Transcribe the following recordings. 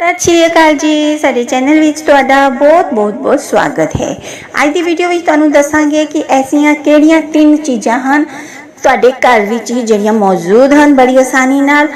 ਸਤਿ ਸ਼੍ਰੀ ਅਕਾਲ ਜੀ। ਸਾਡੇ ਚੈਨਲ ਵਿੱਚ ਤੁਹਾਡਾ ਬਹੁਤ ਬਹੁਤ ਬਹੁਤ ਸਵਾਗਤ ਹੈ। ਅੱਜ ਦੀ ਵੀਡੀਓ ਵਿੱਚ ਤੁਹਾਨੂੰ ਦੱਸਾਂਗੇ ਕਿ ਐਸੀਆਂ ਕਿਹੜੀਆਂ ਤਿੰਨ ਚੀਜ਼ਾਂ ਹਨ ਤੁਹਾਡੇ ਘਰ ਵਿੱਚ ਹੀ ਜਿਹੜੀਆਂ ਮੌਜੂਦ ਹਨ ਬੜੀ ਆਸਾਨੀ ਨਾਲ।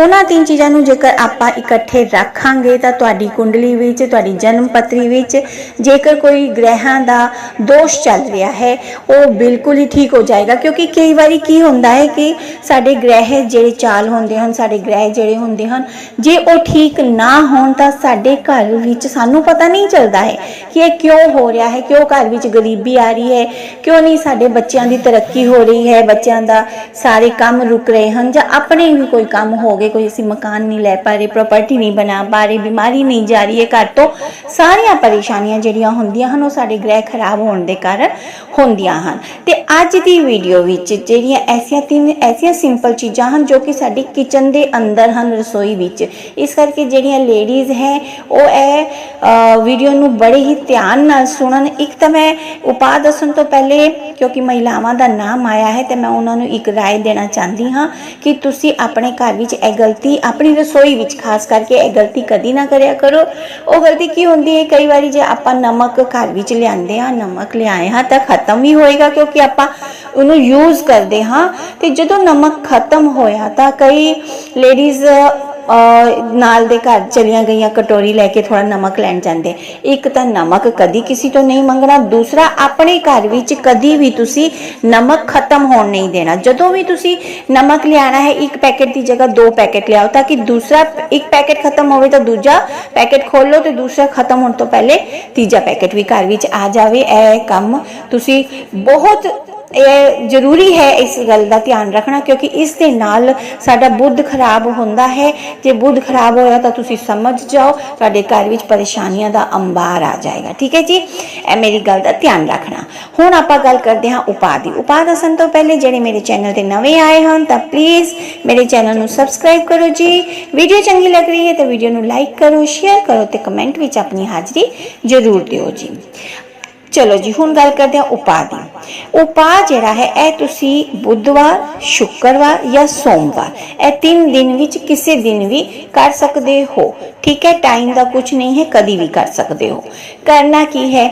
ਉਹਨਾਂ ਤਿੰਨ ਚੀਜ਼ਾਂ ਨੂੰ ਜੇਕਰ ਆਪਾਂ ਇਕੱਠੇ ਰੱਖਾਂਗੇ ਤਾਂ ਤੁਹਾਡੀ ਕੁੰਡਲੀ ਵਿੱਚ, ਤੁਹਾਡੀ ਜਨਮ ਪੱਤਰੀ ਵਿੱਚ, ਜੇਕਰ ਕੋਈ ਗ੍ਰਹਿਾਂ ਦਾ ਦੋਸ਼ ਚੱਲ ਰਿਹਾ ਹੈ, ਉਹ ਬਿਲਕੁਲ ਹੀ ਠੀਕ ਹੋ ਜਾਏਗਾ। ਕਿਉਂਕਿ ਕਈ ਵਾਰੀ ਕੀ ਹੁੰਦਾ ਹੈ ਕਿ ਸਾਡੇ ਗ੍ਰਹਿ ਜਿਹੜੇ ਚਾਲ ਹੁੰਦੇ ਹਨ, ਸਾਡੇ ਗ੍ਰਹਿ ਜਿਹੜੇ ਹੁੰਦੇ ਹਨ, ਜੇ ਉਹ ਠੀਕ ਨਾ ਹੋਣ ਤਾਂ ਸਾਡੇ ਘਰ ਵਿੱਚ ਸਾਨੂੰ ਪਤਾ ਨਹੀਂ ਚੱਲਦਾ ਹੈ ਕਿ ਇਹ ਕਿਉਂ ਹੋ ਰਿਹਾ ਹੈ, ਕਿਉਂ ਘਰ ਵਿੱਚ ਗਰੀਬੀ ਆ ਰਹੀ ਹੈ, ਕਿਉਂ ਨਹੀਂ ਸਾਡੇ ਬੱਚਿਆਂ ਦੀ ਤਰੱਕੀ ਹੋ ਰਹੀ ਹੈ, ਬੱਚਿਆਂ ਦਾ ਸਾਰੇ ਕੰਮ ਰੁਕ ਰਹੇ ਹਨ ਜਾਂ ਆਪਣੇ ਵੀ ਕੋਈ ਕੰਮ ਹੋ ਗਏ ਕੋਈ ਅਸੀਂ ਮਕਾਨ ਨਹੀਂ ਲੈ ਪਾ ਰਹੇ ਪ੍ਰਾਪਰਟੀ ਨਹੀਂ ਬਣਾ ਪਾ ਰਹੇ ਬਿਮਾਰੀ ਨਹੀਂ ਜਾ ਰਹੀ ਹੈ ਘਰ ਤੋਂ ਸਾਰੀਆਂ ਪਰੇਸ਼ਾਨੀਆਂ ਜਿਹੜੀਆਂ ਹੁੰਦੀਆਂ ਹਨ ਉਹ ਸਾਡੇ ਗ੍ਰਹਿ ਖਰਾਬ ਹੋਣ ਦੇ ਕਾਰਨ ਹੁੰਦੀਆਂ ਹਨ ਤੇ ਅੱਜ ਦੀ ਵੀਡੀਓ ਵਿੱਚ ਜਿਹੜੀਆਂ ਐਸੀਆਂ ਤਿੰਨ ਐਸੀਆਂ ਸਿੰਪਲ ਚੀਜ਼ਾਂ ਹਨ ਜੋ ਕਿ ਸਾਡੀ ਕਿਚਨ ਦੇ ਅੰਦਰ ਹਨ ਰਸੋਈ ਵਿੱਚ ਇਸ ਕਰਕੇ ਜਿਹੜੀਆਂ ਲੇਡੀਜ਼ ਹੈ ਉਹ ਇਹ ਵੀਡੀਓ ਨੂੰ ਬੜੇ ਹੀ ਧਿਆਨ ਨਾਲ ਸੁਣਨ ਇੱਕ ਤਾਂ ਮੈਂ ਉਪਾਅ ਦੱਸਣ ਤੋਂ ਪਹਿਲੇ ਕਿਉਂਕਿ ਮਹਿਲਾਵਾਂ ਦਾ ਨਾਮ ਆਇਆ ਹੈ ਤੇ ਮੈਂ ਉਹਨਾਂ ਨੂੰ ਇੱਕ رائے ਦੇਣਾ ਚਾਹੁੰਦੀ ਹਾਂ ਕਿ ਤੁਸੀਂ ਆਪਣੇ ਘਰ ਵਿੱਚ ਇਹ ਗਲਤੀ ਆਪਣੀ ਰਸੋਈ ਵਿੱਚ ਖਾਸ ਕਰਕੇ ਇਹ ਗਲਤੀ ਕਦੀ ਨਾ ਕਰਿਆ ਕਰੋ। ਉਹ ਗਲਤੀ ਕੀ ਹੁੰਦੀ ਹੈ? ਕਈ ਵਾਰੀ ਜੇ ਆਪਾਂ ਨਮਕ ਘਰ ਵਿੱਚ ਲਿਆਂਦੇ ਆ ਨਮਕ ਲਿਆਏ ਹਾਂ ਤਾਂ ਖਤਮ ਹੀ ਹੋਏਗਾ ਕਿਉਂਕਿ ਆਪਾਂ ਉਹਨੂੰ ਯੂਜ਼ ਕਰਦੇ ਹਾਂ। ਤੇ ਜਦੋਂ ਨਮਕ ਖਤਮ ਹੋਇਆ ਤਾਂ ਕਈ ਲੇਡੀਜ਼ ਨਾਲ ਦੇ ਘਰ ਚਲੀਆਂ ਗਈਆਂ ਕਟੋਰੀ ਲੈ ਕੇ ਥੋੜਾ ਨਮਕ ਲੈਣ ਜਾਂਦੇ ਇੱਕ ਤਾਂ ਨਮਕ ਕਦੀ ਕਿਸੇ ਤੋਂ ਨਹੀਂ ਮੰਗਣਾ, ਦੂਸਰਾ ਆਪਣੇ ਘਰ ਵਿੱਚ ਕਦੀ ਵੀ ਤੁਸੀਂ ਨਮਕ ਖਤਮ ਹੋਣ ਨਹੀਂ ਦੇਣਾ। ਜਦੋਂ ਵੀ ਤੁਸੀਂ ਨਮਕ ਲਿਆਣਾ ਹੈ, ਇੱਕ ਪੈਕੇਟ ਦੀ ਜਗ੍ਹਾ ਦੋ ਪੈਕੇਟ ਲਿਆਓ ਤਾਂ ਕਿ ਦੂਸਰਾ ਇੱਕ ਪੈਕੇਟ ਖਤਮ ਹੋਵੇ ਤਾਂ ਦੂਜਾ ਪੈਕੇਟ ਖੋਲੋ ਤੇ ਦੂਸਰਾ ਖਤਮ ਹੋਣ ਤੋਂ ਪਹਿਲੇ ਤੀਜਾ ਪੈਕੇਟ ਵੀ ਘਰ ਵਿੱਚ ਆ ਜਾਵੇ। ਇਹ ਕੰਮ ਤੁਸੀਂ ਬਹੁਤ ਇਹ ਜ਼ਰੂਰੀ ਹੈ ਇਸ ਗੱਲ ਦਾ ਧਿਆਨ ਰੱਖਣਾ ਕਿਉਂਕਿ ਇਸ ਦੇ ਨਾਲ ਸਾਡਾ ਬੁੱਧ ਖਰਾਬ ਹੁੰਦਾ ਹੈ। ਜੇ ਬੁੱਧ ਖਰਾਬ ਹੋਇਆ ਤਾਂ ਤੁਸੀਂ ਸਮਝ ਜਾਓ, ਤੁਹਾਡੇ ਘਰ ਵਿੱਚ ਪਰੇਸ਼ਾਨੀਆਂ ਦਾ ਅੰਬਾਰ ਆ ਜਾਏਗਾ। ਠੀਕ ਹੈ ਜੀ? ਇਹ ਮੇਰੀ ਗੱਲ ਦਾ ਧਿਆਨ ਰੱਖਣਾ। ਹੁਣ ਆਪਾਂ ਗੱਲ ਕਰਦੇ ਹਾਂ ਉਪਾਅ ਦੀ ਉਪਾਅ ਦੱਸਣ ਤੋਂ ਪਹਿਲੇ ਜਿਹੜੇ ਮੇਰੇ ਚੈਨਲ ਤੇ ਨਵੇਂ ਆਏ ਹਨ ਤਾਂ ਪਲੀਜ਼ ਮੇਰੇ ਚੈਨਲ ਨੂੰ ਸਬਸਕ੍ਰਾਈਬ ਕਰੋ ਜੀ। ਵੀਡੀਓ ਚੰਗੀ ਲੱਗ ਰਹੀ ਹੈ ਤਾਂ ਵੀਡੀਓ ਨੂੰ ਲਾਈਕ ਕਰੋ ਸ਼ੇਅਰ ਕਰੋ ਤੇ ਕਮੈਂਟ ਵਿੱਚ ਆਪਣੀ ਹਾਜ਼ਰੀ ਜ਼ਰੂਰ ਦਿਓ ਜੀ। ਚਲੋ ਜੀ, ਹੁਣ ਗੱਲ ਕਰਦੇ ਹਾਂ ਉਪਾਅ ਦੀ। ਉਪਾਅ ਜਿਹੜਾ ਹੈ, ਇਹ ਤੁਸੀਂ ਬੁੱਧਵਾਰ, ਸ਼ੁੱਕਰਵਾਰ ਜਾਂ ਸੋਮਵਾਰ, ਇਹ ਤਿੰਨ ਦਿਨ ਵਿੱਚ ਕਿਸੇ ਦਿਨ ਵੀ ਕਰ ਸਕਦੇ ਹੋ। ਠੀਕ ਹੈ ਟਾਈਮ ਦਾ ਕੁਝ ਨਹੀਂ ਹੈ, ਕਦੀ ਵੀ ਕਰ ਸਕਦੇ ਹੋ। ਕਰਨਾ ਕੀ ਹੈ?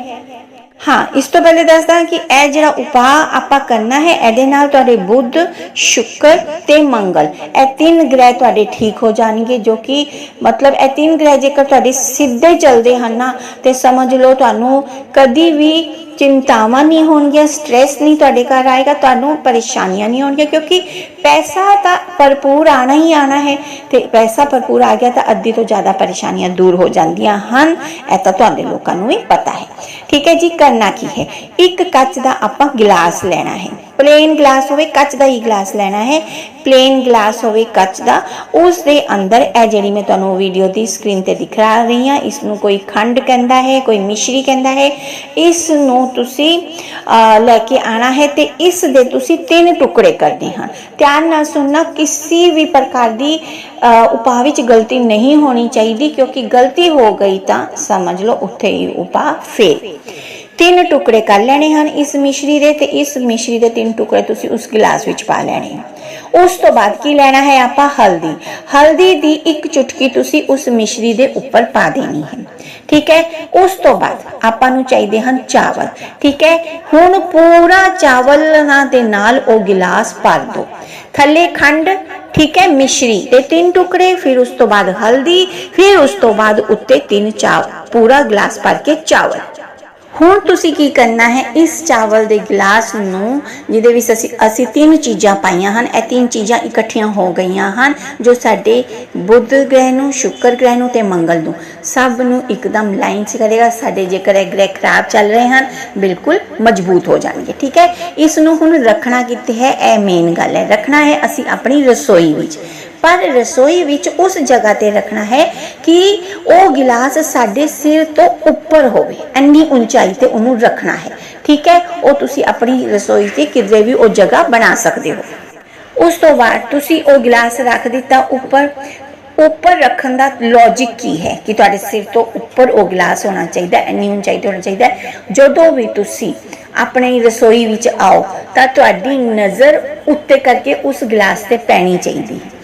ਹਾਂ ਇਸ ਤੋਂ ਪਹਿਲੇ ਦੱਸਦਾ ਕਿ ਇਹ ਜਿਹੜਾ ਉਪਾਅ ਆਪਾਂ ਕਰਨਾ ਹੈ ਇਹਦੇ ਨਾਲ ਤੁਹਾਡੇ ਬੁੱਧ ਸ਼ੁੱਕਰ ਤੇ ਮੰਗਲ ਇਹ ਤਿੰਨ ਗ੍ਰਹਿ ਤੁਹਾਡੇ ਠੀਕ ਹੋ ਜਾਣਗੇ ਜੋ ਕਿ ਮਤਲਬ ਇਹ ਤਿੰਨ ਗ੍ਰਹਿ ਜੇਕਰ ਤੁਹਾਡੇ ਸਿੱਧੇ ਚੱਲਦੇ ਹਨ ਨਾ ਤੇ ਸਮਝ ਲਓ ਤੁਹਾਨੂੰ ਕਦੀ ਵੀ ਚਿੰਤਾਵਾਂ ਨਹੀਂ ਹੋਣਗੀਆਂ ਸਟ्रेस ਨਹੀਂ ਤੁਹਾਡੇ ਘਰ ਆਏਗਾ ਤੁਹਾਨੂੰ ਪਰੇਸ਼ਾਨੀਆਂ ਨਹੀਂ ਹੋਣਗੀਆਂ ਕਿਉਂਕਿ ਪੈਸਾ ਤਾਂ ਭਰਪੂਰ ਆਣਾ ਹੀ ਆਣਾ ਹੈ ਤੇ ਪੈਸਾ ਭਰਪੂਰ ਆ ਗਿਆ ਤਾਂ ਅੱਧੀ ਤੋਂ ਜ਼ਿਆਦਾ ਪਰੇਸ਼ਾਨੀਆਂ ਦੂਰ ਹੋ ਜਾਂਦੀਆਂ ਹਨ ਇਹ ਤਾਂ ਤੁਹਾਡੇ ਲੋਕਾਂ ਨੂੰ ਵੀ ਪਤਾ ਹੈ ਠੀਕ ਹੈ ਜੀ ਕਰਨਾ ਕੀ ਹੈ? ਇੱਕ ਕੱਚ ਦਾ ਆਪਾਂ ਗਿਲਾਸ ਲੈਣਾ ਹੈ। ਪਲੇਨ ਗਲਾਸ ਹੋਵੇ, ਕੱਚ ਦਾ ਹੀ ਗਲਾਸ ਲੈਣਾ ਹੈ। ਪਲੇਨ ਗਲਾਸ ਹੋਵੇ, ਕੱਚ ਦਾ। ਉਸ ਦੇ ਅੰਦਰ, ਇਹ ਜਿਹੜੀ ਮੈਂ ਤੁਹਾਨੂੰ ਵੀਡੀਓ ਦੀ ਸਕਰੀਨ ਤੇ ਦਿਖਾ ਰਹੀ ਹਾਂ ਇਸ ਨੂੰ ਕੋਈ ਖੰਡ ਕਹਿੰਦਾ ਹੈ, ਕੋਈ ਮਿਸ਼ਰੀ ਕਹਿੰਦਾ ਹੈ। ਇਸ ਨੂੰ ਤੁਸੀਂ ਲੈ ਕੇ ਆਣਾ ਹੈ ਤੇ ਇਸ ਦੇ ਤੁਸੀਂ ਤਿੰਨ ਟੁਕੜੇ ਕਰਨੇ ਹਨ ਧਿਆਨ ਨਾਲ ਸੁਣਨਾ, ਕਿਸੇ ਵੀ ਪ੍ਰਕਾਰ ਦੀ ਉਪਾਅ ਵਿੱਚ ਗਲਤੀ ਨਹੀਂ ਹੋਣੀ ਚਾਹੀਦੀ, ਕਿਉਂਕਿ ਗਲਤੀ ਹੋ ਗਈ ਤਾਂ ਸਮਝ ਲਓ, ਉੱਥੇ ਹੀ ਉਪਾਅ ਫੇਲ। ਤਿੰਨ ਟੁਕੜੇ ਕਰ ਲੈਣੇ ਹਨ ਇਸ ਮਿਸ਼ਰੀ ਦੇ ਤੇ ਇਸ ਮਿਸ਼ਰੀ ਦੇ ਤਿੰਨ ਟੁਕੜੇ ਤੁਸੀਂ ਉਸ ਗਲਾਸ ਵਿੱਚ ਪਾ ਲੈਣੇ ਹਨ। ਉਸ ਤੋਂ ਬਾਅਦ ਕੀ ਲੈਣਾ ਹੈ ਆਪਾਂ? ਹਲਦੀ। ਹਲਦੀ ਦੀ ਇੱਕ ਚੁਟਕੀ ਤੁਸੀਂ ਉਸ ਮਿਸ਼ਰੀ ਦੇ ਉੱਪਰ ਪਾ ਦੇਣੀ ਹੈ। ਠੀਕ ਹੈ? ਉਸ ਤੋਂ ਬਾਅਦ ਆਪਾਂ ਨੂੰ ਚਾਹੀਦੇ ਹਨ ਚਾਵਲ। ਠੀਕ ਹੈ? ਹੁਣ ਪੂਰਾ ਚਾਵਲ ਦੇ ਨਾਲ ਉਹ ਗਿਲਾਸ ਭਰ ਦਿਓ ਥੱਲੇ ਖੰਡ, ਠੀਕ ਹੈ, ਮਿਸ਼ਰੀ ਤੇ ਤਿੰਨ ਟੁਕੜੇ, ਫਿਰ ਉਸ ਤੋਂ ਬਾਅਦ ਹਲਦੀ, ਫਿਰ ਉਸ ਤੋਂ ਬਾਅਦ ਉੱਤੇ ਤਿੰਨ ਚਾਵਲ ਪੂਰਾ ਗਲਾਸ ਭਰ ਕੇ ਚਾਵਲ। ਹੁਣ ਤੁਸੀਂ ਕੀ ਕਰਨਾ ਹੈ? ਇਸ ਚਾਵਲ ਦੇ ਗਲਾਸ ਨੂੰ, ਜਿਹਦੇ ਵਿੱਚ ਅਸੀਂ ਅਸੀਂ ਤਿੰਨ ਚੀਜ਼ਾਂ ਪਾਈਆਂ ਹਨ। ਇਹ ਤਿੰਨ ਚੀਜ਼ਾਂ ਇਕੱਠੀਆਂ ਹੋ ਗਈਆਂ ਹਨ, ਜੋ ਸਾਡੇ ਬੁੱਧ ਗ੍ਰਹਿ ਨੂੰ, ਸ਼ੁੱਕਰ ਗ੍ਰਹਿ ਨੂੰ ਤੇ ਮੰਗਲ ਨੂੰ। ਸਭ ਨੂੰ ਇੱਕਦਮ ਲਾਈਨ 'ਚ ਕਰੇਗਾ। ਸਾਡੇ ਜੇਕਰ ਇਹ ਗ੍ਰਹਿ ਖਰਾਬ ਚੱਲ ਰਹੇ ਹਨ, ਬਿਲਕੁਲ ਮਜ਼ਬੂਤ ਹੋ ਜਾਣਗੇ। ਠੀਕ ਹੈ? ਇਸ ਨੂੰ ਹੁਣ ਰੱਖਣਾ ਕਿੱਥੇ ਹੈ? ਇਹ ਮੇਨ ਗੱਲ ਹੈ। ਰੱਖਣਾ ਹੈ ਅਸੀਂ ਆਪਣੀ ਰਸੋਈ ਵਿੱਚ। ਪਰ ਰਸੋਈ ਵਿੱਚ ਉਸ ਜਗ੍ਹਾ ਤੇ ਰੱਖਣਾ ਹੈ ਕਿ ਉਹ ਗਿਲਾਸ ਸਾਡੇ ਸਿਰ ਤੋਂ ਉੱਪਰ ਹੋਵੇ, ਇੰਨੀ ਉਚਾਈ ਤੇ ਉਹਨੂੰ ਰੱਖਣਾ ਹੈ। ਠੀਕ ਹੈ? ਉਹ ਤੁਸੀਂ ਆਪਣੀ ਰਸੋਈ ਤੇ ਕਿਤੇ ਵੀ ਉਹ ਜਗ੍ਹਾ ਬਣਾ ਸਕਦੇ ਹੋ। ਉਸ ਤੋਂ ਬਾਅਦ ਤੁਸੀਂ ਉਹ ਗਿਲਾਸ ਰੱਖ ਦਿੱਤਾ ਉੱਪਰ। ਉੱਪਰ ਰੱਖਣ ਦਾ ਲੌਜੀਕ ਕੀ ਹੈ ਕਿ ਤੁਹਾਡੇ ਸਿਰ ਤੋਂ ਉੱਪਰ ਉਹ ਗਲਾਸ ਹੋਣਾ ਚਾਹੀਦਾ ਐਨੀ ਉਚਾਈ ਤੇ ਹੋਣਾ ਚਾਹੀਦਾ। ਜਦੋਂ ਵੀ ਤੁਸੀਂ ਆਪਣੀ ਰਸੋਈ ਵਿੱਚ ਆਓ ਤਾਂ ਤੁਹਾਡੀ ਨਜ਼ਰ ਉੱਤੇ ਕਰਕੇ ਉਸ ਗਲਾਸ ਤੇ ਪੈਣੀ ਚਾਹੀਦੀ ਹੈ।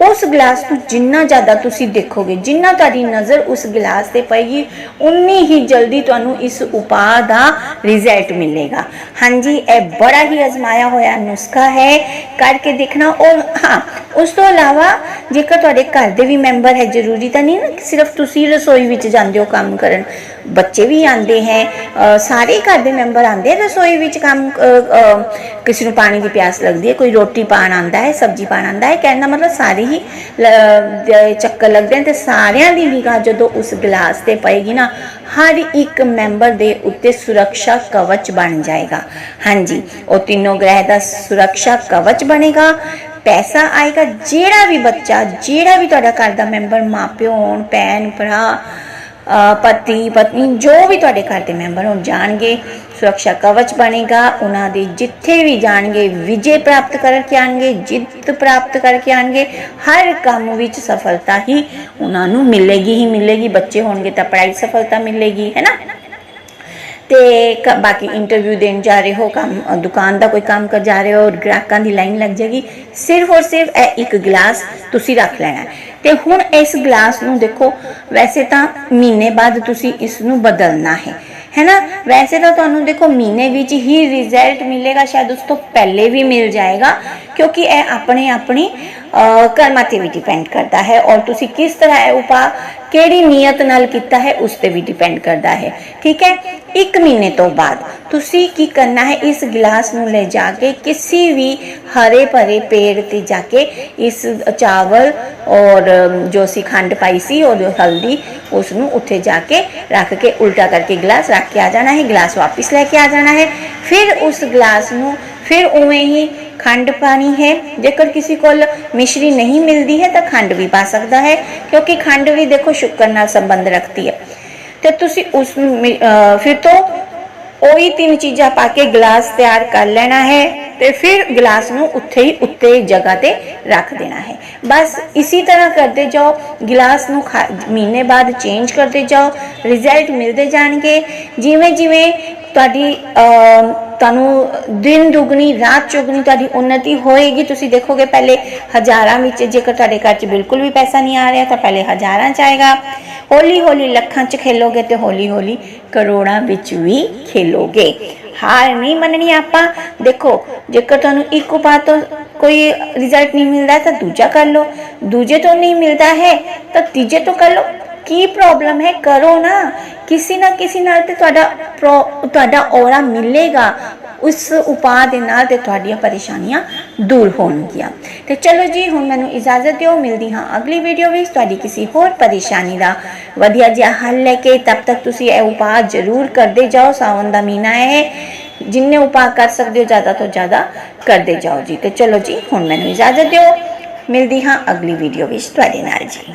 ਉਸ ਗਲਾਸ ਨੂੰ ਜਿੰਨਾ ਜ਼ਿਆਦਾ ਤੁਸੀਂ ਦੇਖੋਗੇ, ਜਿੰਨਾ ਤੁਹਾਡੀ ਨਜ਼ਰ ਉਸ ਗਲਾਸ ਤੇ ਪਏਗੀ, ਉਨੀ ਹੀ ਜਲਦੀ ਤੁਹਾਨੂੰ ਇਸ ਉਪਾਅ ਦਾ ਰਿਜ਼ਲਟ ਮਿਲੇਗਾ। ਹਾਂਜੀ, ਇਹ ਬੜਾ ਹੀ ਅਜ਼ਮਾਇਆ ਹੋਇਆ ਨੁਸਖਾ ਹੈ, ਕਰਕੇ ਦੇਖਣਾ। ਔਰ ਹਾਂ, ਉਸ ਤੋਂ ਇਲਾਵਾ ਜੇਕਰ ਤੁਹਾਡੇ ਘਰ ਦੇ ਵੀ ਮੈਂਬਰ ਹੈ, ਜ਼ਰੂਰੀ ਤਾਂ ਨਹੀਂ ਨਾ ਸਿਰਫ ਤੁਸੀਂ ਰਸੋਈ ਵਿੱਚ ਜਾਂਦੇ ਹੋ ਕੰਮ ਕਰਨ। ਬੱਚੇ ਵੀ ਆਉਂਦੇ ਹੈ ਸਾਰੇ ਘਰ ਦੇ ਮੈਂਬਰ ਆਉਂਦੇ ਰਸੋਈ ਵਿੱਚ ਕੰਮ ਕਿਸੇ ਨੂੰ ਪਾਣੀ ਦੀ ਪਿਆਸ ਲੱਗਦੀ ਹੈ, ਕੋਈ ਰੋਟੀ ਪਾਣ ਆਉਂਦਾ ਹੈ, ਸਬਜ਼ੀ ਪਾਣ ਆਉਂਦਾ ਹੈ, ਕਹਿਣ ਦਾ ਮਤਲਬ ਸਾਰੇ ਹੀ ਚੱਕਰ ਲੱਗਦੇ ਨੇ ਤੇ ਸਾਰਿਆਂ ਦੀ ਨਿਗਾਹ ਜਦੋਂ ਉਸ ਗਲਾਸ ਤੇ ਪਏਗੀ ਨਾ, ਹਰ ਇੱਕ ਮੈਂਬਰ ਦੇ ਉੱਤੇ ਸੁਰੱਖਿਆ ਕਵਚ ਬਣ ਜਾਏਗਾ। ਹਾਂਜੀ, ਉਹ ਤਿੰਨੋਂ ਗ੍ਰਹਿ ਦਾ ਸੁਰੱਖਿਆ ਕਵਚ ਬਣੇਗਾ, ਪੈਸਾ ਆਏਗਾ, ਜਿਹੜਾ ਵੀ ਬੱਚਾ, ਜਿਹੜਾ ਵੀ ਤੁਹਾਡਾ ਘਰ ਦਾ ਮੈਂਬਰ, ਮਾਪਿਓ ਹੋਣ ਭੈਣ ਭਰਾ ਪਤੀ, ਪਤਨੀ ਜੋ ਵੀ ਤੁਹਾਡੇ ਘਰ ਦੇ ਮੈਂਬਰ ਹੋਣ ਜਾਣਗੇ, ਸੁਰੱਖਿਆ ਕਵਚ ਬਣੇਗਾ, ਉਹਨਾਂ ਦੇ ਜਿੱਥੇ ਵੀ ਜਾਣਗੇ, ਵਿਜੇ ਪ੍ਰਾਪਤ ਕਰਕੇ ਆਣਗੇ, ਜਿੱਤ ਪ੍ਰਾਪਤ ਕਰਕੇ ਆਣਗੇ, ਹਰ ਕੰਮ ਵਿੱਚ ਸਫਲਤਾ ਹੀ ਉਹਨਾਂ ਨੂੰ ਮਿਲੇਗੀ ਹੀ ਮਿਲੇਗੀ, ਬੱਚੇ ਹੋਣਗੇ ਤਾਂ ਪੜ੍ਹਾਈ ਸਫਲਤਾ ਮਿਲੇਗੀ, ਹੈ ਨਾ? ਤੇ ਬਾਕੀ ਇੰਟਰਵਿਊ ਦੇਣ ਜਾ ਰਹੇ ਹੋ ਕੰਮ ਦੁਕਾਨ ਦਾ ਕੋਈ ਕੰਮ ਕਰ ਜਾ ਰਹੇ ਹੋ ਔਰ ਗ੍ਰਾਹਕਾਂ ਦੀ ਲਾਈਨ ਲੱਗ ਜਾਏਗੀ। ਸਿਰਫ ਔਰ ਸਿਰਫ ਇਹ ਇੱਕ ਗਲਾਸ ਤੁਸੀਂ ਰੱਖ ਲੈਣਾ ਤੇ ਹੁਣ ਇਸ ਗਲਾਸ ਨੂੰ ਦੇਖੋ ਵੈਸੇ ਤਾਂ ਮਹੀਨੇ ਬਾਅਦ ਤੁਸੀਂ ਇਸ ਨੂੰ ਬਦਲਣਾ ਹੈ। ਹੈ ਨਾ ਵੈਸੇ ਤਾਂ ਤੁਹਾਨੂੰ ਦੇਖੋ ਮਹੀਨੇ ਵਿੱਚ ਹੀ ਰਿਜ਼ਲਟ ਮਿਲੇਗਾ ਸ਼ਾਇਦ ਉਸ ਤੋਂ ਪਹਿਲੇ ਵੀ ਮਿਲ ਜਾਏਗਾ ਕਿਉਂਕਿ ਇਹ ਆਪਣੇ ਆਪਣੀ ਅ, ਕਰਮਾਂ ਤੇ ਵੀ ਡਿਪੈਂਡ ਕਰਦਾ ਹੈ। ਔਰ ਤੁਸੀਂ ਕਿਸ ਤਰ੍ਹਾਂ ਇਹ ਉਪਾਅ ਕਿਹੜੀ ਨੀਅਤ ਨਾਲ ਕੀਤਾ ਹੈ, ਉਸ ਤੇ ਵੀ ਡਿਪੈਂਡ ਕਰਦਾ ਹੈ। ਠੀਕ ਹੈ? ਇੱਕ ਮਹੀਨੇ ਤੋਂ ਬਾਅਦ ਤੁਸੀਂ ਕੀ ਕਰਨਾ ਹੈ, ਇਸ ਗਲਾਸ ਨੂੰ ਲੈ ਜਾ ਕੇ ਕਿਸੇ ਵੀ ਹਰੇ ਭਰੇ ਪੇੜ ਤੇ ਜਾ ਕੇ ਇਸ ਚਾਵਲ ਔਰ ਜੋ ਸੀ ਖੰਡ ਪਾਈ ਸੀ ਔਰ ਹਲਦੀ, ਉਸ ਨੂੰ ਉੱਥੇ ਜਾ ਕੇ ਰੱਖ ਕੇ ਉਲਟਾ ਕਰਕੇ ਗਲਾਸ ਰੱਖ ਕੇ ਆ ਜਾਣਾ ਹੈ, ਗਲਾਸ ਵਾਪਿਸ ਲੈ ਕੇ ਆ ਜਾਣਾ ਹੈ। ਫਿਰ ਉਸ ਗਲਾਸ ਨੂੰ ਫਿਰ ਉਵੇਂ ਹੀ ਖੰਡ ਪਾਣੀ ਹੈ। ਜੇਕਰ ਕਿਸੇ ਕੋਲ ਮਿਸ਼ਰੀ ਨਹੀਂ ਮਿਲਦੀ ਹੈ, ਤਾਂ ਖੰਡ ਵੀ ਪਾ ਸਕਦਾ ਹੈ, ਕਿਉਂਕਿ ਖੰਡ ਵੀ ਦੇਖੋ ਸ਼ੁਕਰ ਨਾਲ ਸੰਬੰਧ ਰੱਖਦੀ ਹੈ। ਤੇ ਤੁਸੀਂ ਉਸ ਫਿਰ ਤੋਂ ਉਹੀ ਤਿੰਨ ਚੀਜ਼ਾਂ ਪਾ ਕੇ ਗਲਾਸ ਤਿਆਰ ਕਰ ਲੈਣਾ ਹੈ ਤੇ ਫਿਰ ਗਲਾਸ ਨੂੰ ਉੱਥੇ ਹੀ ਉੱਤੇ ਜਗ੍ਹਾ ਤੇ ਰੱਖ ਦੇਣਾ ਹੈ। ਬਸ ਇਸੇ ਤਰ੍ਹਾਂ ਕਰਦੇ ਜਾਓ, ਗਲਾਸ ਨੂੰ ਖਾ- ਮਹੀਨੇ ਬਾਅਦ ਚੇਂਜ ਕਰਦੇ ਜਾਓ ਰਿਜ਼ਲਟ ਮਿਲਦੇ ਜਾਣਗੇ। ਜਿਵੇਂ ਜਿਵੇਂ ਤੁਹਾਡੀ ਤੁਹਾਨੂੰ ਦਿਨ ਦੁਗਣੀ, ਰਾਤ ਚੌਗਣੀ ਤੁਹਾਡੀ ਉન્નਤੀ ਹੋਏਗੀ। ਤੁਸੀਂ ਦੇਖੋਗੇ ਪਹਿਲੇ ਹਜ਼ਾਰਾਂ ਵਿੱਚ, ਜੇਕਰ ਤੁਹਾਡੇ ਘਰ 'ਚ ਬਿਲਕੁਲ ਵੀ ਪੈਸਾ ਨਹੀਂ ਆ ਰਿਹਾ, ਤਾਂ ਪਹਿਲੇ ਹਜ਼ਾਰਾਂ 'ਚ ਆਏਗਾ। ਹੌਲੀ ਹੌਲੀ ਲੱਖਾਂ 'ਚ ਖੇਲੋਗੇ ਤੇ ਹੌਲੀ ਹੌਲੀ ਕਰੋੜਾਂ ਵਿੱਚ ਵੀ ਖੇਲੋਗੇ। ਹਾਰ ਨਹੀਂ ਮੰਨਣੀ ਆਪਾਂ। ਦੇਖੋ, ਜੇਕਰ ਤੁਹਾਨੂੰ ਇੱਕ ਉਪਾਅ ਤੋਂ ਕੋਈ ਰਿਜ਼ਲਟ ਨਹੀਂ ਮਿਲਦਾ, ਤਾਂ ਦੂਜਾ ਕਰ ਲਓ। ਦੂਜੇ ਤੋਂ ਨਹੀਂ ਮਿਲਦਾ ਹੈ, ਤਾਂ ਤੀਜੇ ਤੋਂ ਕਰ ਲਓ। ਕੀ ਪ੍ਰੋਬਲਮ ਹੈ? ਕਰੋ ਨਾ। ਕਿਸੇ ਨਾ ਕਿਸੇ ਨਾਲ ਤੇ ਤੁਹਾਡਾ ਪ੍ਰੋ- ਤੁਹਾਡਾ ਔਰਾ ਮਿਲੇਗਾ। ਉਸ ਉਪਾਅ ਦੇ ਨਾਲ ਤੇ ਤੁਹਾਡੀਆਂ ਪਰੇਸ਼ਾਨੀਆਂ ਦੂਰ ਹੋਣਗੀਆਂ। ਤੇ ਚਲੋ ਜੀ, ਹੁਣ ਮੈਨੂੰ ਇਜਾਜ਼ਤ ਦਿਓ। ਮਿਲਦੀ ਹਾਂ ਅਗਲੀ ਵੀਡੀਓ ਵਿੱਚ। ਤੁਹਾਡੀ ਕਿਸੇ ਹੋਰ ਪਰੇਸ਼ਾਨੀ ਦਾ ਵਧੀਆ ਜਿਹਾ ਹੱਲ ਲੈ ਕੇ ਤਬ ਤੱਕ ਤੁਸੀਂ ਇਹ ਉਪਾਅ ਜ਼ਰੂਰ ਕਰਦੇ ਜਾਓ। ਸਾਵਨ ਦਾ ਮਹੀਨਾ ਹੈ। ਜਿੰਨੇ ਉਪਾਅ ਕਰ ਸਕਦੇ ਹੋ, ਜ਼ਿਆਦਾ ਤੋਂ ਜ਼ਿਆਦਾ ਕਰਦੇ ਜਾਓ ਜੀ। ਤੇ ਚਲੋ ਜੀ, ਹੁਣ ਮੈਨੂੰ ਇਜਾਜ਼ਤ ਦਿਓ। ਮਿਲਦੀ ਹਾਂ ਅਗਲੀ ਵੀਡੀਓ ਵਿੱਚ। ਤੁਹਾਡੇ ਨਾਲ ਜੀ।